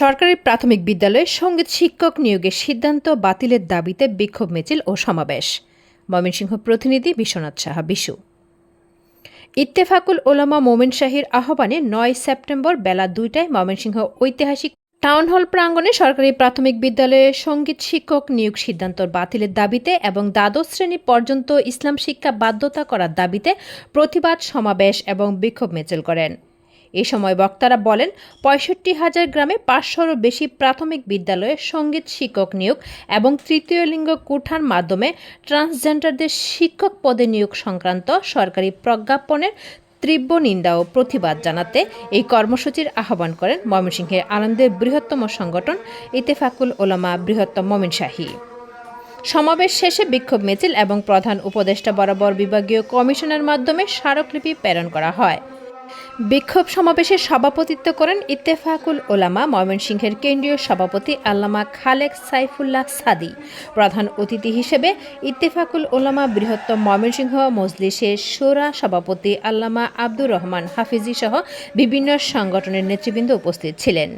সরকারি প্রাথমিক বিদ্যালয়ে সংগীত শিক্ষক নিয়োগের সিদ্ধান্ত বাতিলের দাবিতে বিক্ষোভ মিছিল ও সমাবেশ। ময়মনসিংহ প্রতিনিধি বিশ্বনাথ সাহা, বিশু। ইত্তেফাকুল ওলামা মোমেন শাহির আহ্বানে নয় সেপ্টেম্বর বেলা দুইটায় ময়মনসিংহ ঐতিহাসিক টাউন হল প্রাঙ্গণে সরকারি প্রাথমিক বিদ্যালয়ে সংগীত শিক্ষক নিয়োগ সিদ্ধান্ত বাতিলের দাবিতে এবং দ্বাদশ শ্রেণি পর্যন্ত ইসলাম শিক্ষা বাধ্যতা করার দাবিতে প্রতিবাদ সমাবেশ এবং বিক্ষোভ মিছিল করেন। এ সময় বক্তারা বলেন, পঁয়ষট্টি হাজার গ্রামে পাঁচশোরও বেশি প্রাথমিক বিদ্যালয়ে সংগীত শিক্ষক নিয়োগ এবং তৃতীয় লিঙ্গ কোঠার মাধ্যমে ট্রান্সজেন্ডারদের শিক্ষক পদে নিয়োগ সংক্রান্ত সরকারি প্রজ্ঞাপনের তীব্র নিন্দা ও প্রতিবাদ জানাতে এই কর্মসূচির আহ্বান করেন ময়মনসিংহের আনন্দের বৃহত্তম সংগঠন ইতেফাকুল ওলামা বৃহত্তম মমিনশাহী। সমাবেশ শেষে বিক্ষোভ মিছিল এবং প্রধান উপদেষ্টা বরাবর বিভাগীয় কমিশনের মাধ্যমে স্মারকলিপি প্রেরণ করা হয়। বিক্ষোভ সমাবেশে সভাপতিত্ব করেন ইত্তেফাকুল ওলামা ময়মনসিংহের কেন্দ্রীয় সভাপতি আল্লামা খালেক সাইফুল্লাহ সাদি। প্রধান অতিথি হিসেবে ইত্তেফাকুল ওলামা বৃহত্তম ময়মনসিংহ মজলিসের সোরা সভাপতি আল্লামা আব্দুর রহমান হাফিজি সহ বিভিন্ন সংগঠনের নেতৃবৃন্দ উপস্থিত ছিলেন।